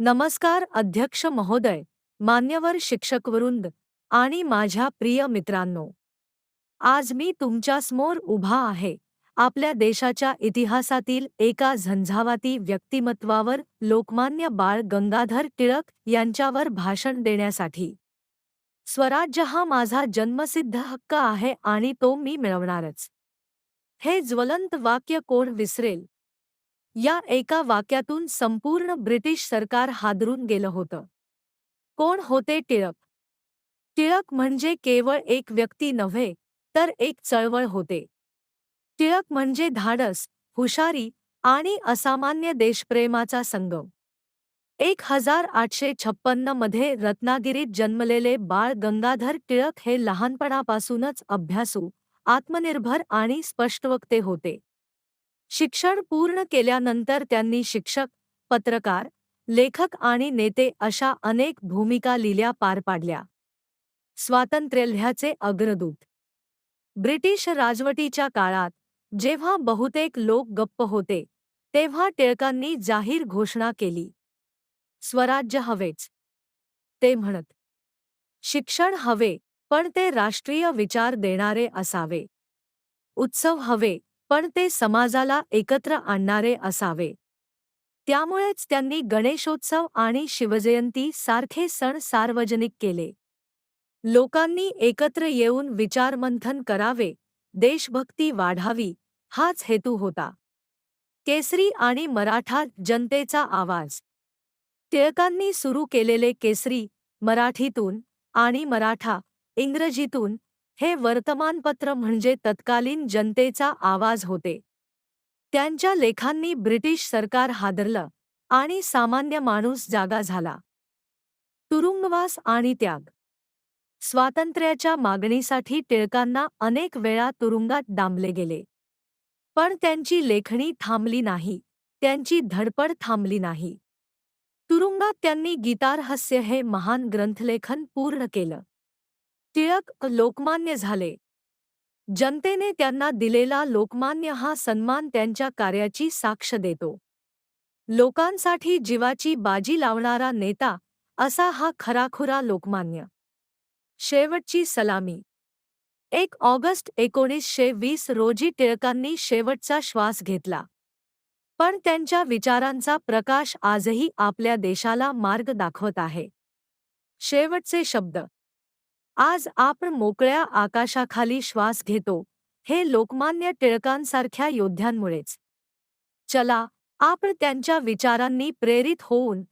नमस्कार अध्यक्ष महोदय मान्यवर शिक्षकवृंद आणि माझ्या प्रिय मित्रांनो. आज मी तुमच्यासमोर उभा आहे. आपल्या देशाच्या इतिहासातील एका झंझावाती व्यक्तिमत्वावर लोकमान्य बाळ गंगाधर टिळक यांच्यावर भाषण देण्यासाठी. स्वराज्य हा माझा जन्मसिद्ध हक्क आहे आणि तो मी मिळवणारच. हे ज्वलंत वाक्य कोण विसरेल? या एका वाक्यातून संपूर्ण ब्रिटिश सरकार हादरून गेलं होतं. कोण होते टिळक? टिळक म्हणजे केवळ एक व्यक्ती नव्हे तर एक चळवळ होते. टिळक म्हणजे धाडस हुशारी आणि असामान्य देशप्रेमाचा संगम. एक हजार आठशे छप्पन्नमध्ये रत्नागिरीत जन्मलेले बाळ गंगाधर टिळक हे लहानपणापासूनच अभ्यासू आत्मनिर्भर आणि स्पष्टवक्ते होते. शिक्षण पूर्ण केल्यानंतर त्यांनी शिक्षक पत्रकार लेखक आणि नेते अशा अनेक भूमिका लिल्या पार पाडल्या. स्वातंत्र्यलढ्याचे अग्रदूत. ब्रिटिश राजवटीच्या काळात जेव्हा बहुतेक लोक गप्प होते तेव्हा टिळकांनी जाहीर घोषणा केली. स्वराज्य हवेच. ते म्हणत शिक्षण हवे पण ते राष्ट्रीय विचार देणारे असावे. उत्सव हवे पण ते समाजाला एकत्र आणणारे असावे. त्यामुळेच त्यांनी गणेशोत्सव आणि शिवजयंती सारखे सण सार्वजनिक केले. लोकांनी एकत्र येऊन विचारमंथन करावे देशभक्ती वाढावी हाच हेतू होता. केसरी आणि मराठा जनतेचा आवाज. टिळकांनी सुरू केलेले केसरी मराठीतून आणि मराठा इंग्रजीतून हे वर्तमानपत्र म्हणजे तत्कालीन जनतेचा आवाज होते. त्यांच्या लेखांनी ब्रिटिश सरकार हादरलं आणि सामान्य माणूस जागा झाला. तुरुंगवास आणि त्याग. स्वातंत्र्याच्या मागणीसाठी टिळकांना अनेक वेळा तुरुंगात डांबले गेले. पण त्यांची लेखणी थांबली नाही त्यांची धडपड थांबली नाही. तुरुंगात त्यांनी गीतारहस्य हे महान ग्रंथलेखन पूर्ण केलं. टिळक लोकमान्य झाले. जनतेने त्यांना दिलेला लोकमान्य हा सन्मान त्यांच्या कार्याची साक्ष देतो. लोकांसाठी जीवाची बाजी लावणारा नेता असा हा खराखुरा लोकमान्य. शेवटची सलामी. एक ऑगस्ट एकोणीसशे वीस रोजी टिळकांनी शेवटचा श्वास घेतला. पण त्यांच्या विचारांचा प्रकाश आजही आपल्या देशाला मार्ग दाखवत आहे. शेवटचे शब्द. आज आपण मोकळ्या आकाशाखाली श्वास घेतो. हे लोकमान्य टिळकांसारख्या योद्ध्यांमुळेच. चला आपण त्यांच्या विचारांनी प्रेरित होऊन